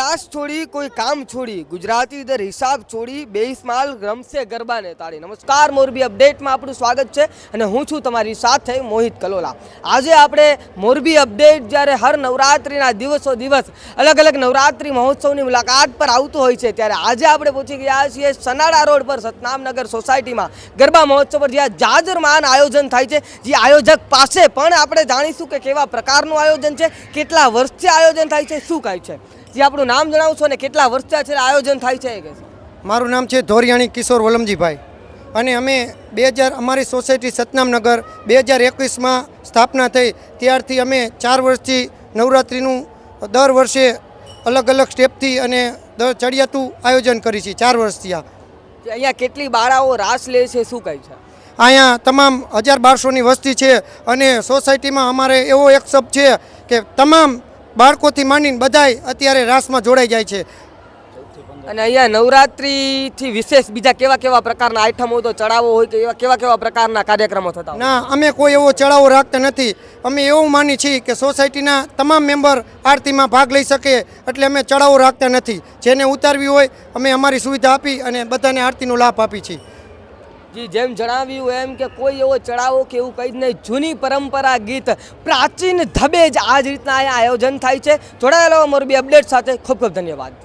Class છોડી, કોઈ કામ છોડી, ગુજરાતી દર હિસાબ છોડી બેઇસ્માલ રમશે ગરબાને તાળી. નમસ્કાર, મોરબી અપડેટમાં આપણું સ્વાગત છે અને હું છું તમારી સાથે મોહિત કલોલા. આજે આપણે મોરબી અપડેટ જ્યારે હર નવરાત્રિના દિવસો દિવસ અલગ અલગ નવરાત્રિ મહોત્સવની મુલાકાત પર આવતું હોય છે, ત્યારે આજે આપણે પહોંચી ગયા છીએ સનાડા રોડ પર સતનામનગર સોસાયટીમાં. ગરબા મહોત્સવ પર જ્યાં જાજરમાન આયોજન થાય છે, જે આયોજક પાસે પણ આપણે જાણીશું કે કેવા પ્રકારનું આયોજન છે, કેટલા વર્ષથી આયોજન થાય છે, શું કાંઈ છે. જે આપણું નામ જણાવશો ને કેટલા વર્ષથી છે આયોજન થાય છે કે મારું નામ છે ધોરિયાણી કિશોર વલમજીભાઈ. અને અમે બે હજાર અમારી સોસાયટી સતનામનગર બે હજાર એકવીસમાં સ્થાપના થઈ. ત્યારથી અમે ચાર વર્ષથી નવરાત્રિનું દર વર્ષે અલગ અલગ સ્ટેપથી અને દર ચડિયાતું આયોજન કરી છે ચાર વર્ષથી આ. અહીંયા કેટલી બાળાઓ રાસ લે છે શું કાંઈ છે? અહીંયા તમામ હજાર બારસોની વસ્તી છે અને સોસાયટીમાં અમારે એવો એક શબ્દ છે કે તમામ બાળકોથી માંડીને બધાય અત્યારે રાસમાં જોડાઈ જાય છે. અને અહીંયા નવરાત્રિથી વિશેષ બીજા કેવા કેવા પ્રકારના આઈટમો તો ચડાવો હોય કે એવા કેવા કેવા પ્રકારના કાર્યક્રમો થતા ના અમે કોઈ એવો ચડાવો રાખતા નથી. અમે એવું માની છીએ કે સોસાયટીના તમામ મેમ્બર આરતીમાં ભાગ લઈ શકે એટલે અમે ચડાવો રાખતા નથી. જેને ઉતારવી હોય અમે અમારી સુવિધા આપી અને બધાને આરતીનો લાભ આપી છીએ. જી, જેમ જણાવ્યું એમ કે કોઈ એવો ચડાવો કે એવું કંઈ જ નહીં. જૂની પરંપરા ગીત, પ્રાચીન ધબે જ આ જ રીતના આયોજન થાય છે. જોડાયેલો મોરબી અપડેટ સાથે ખૂબ ખૂબ ધન્યવાદ.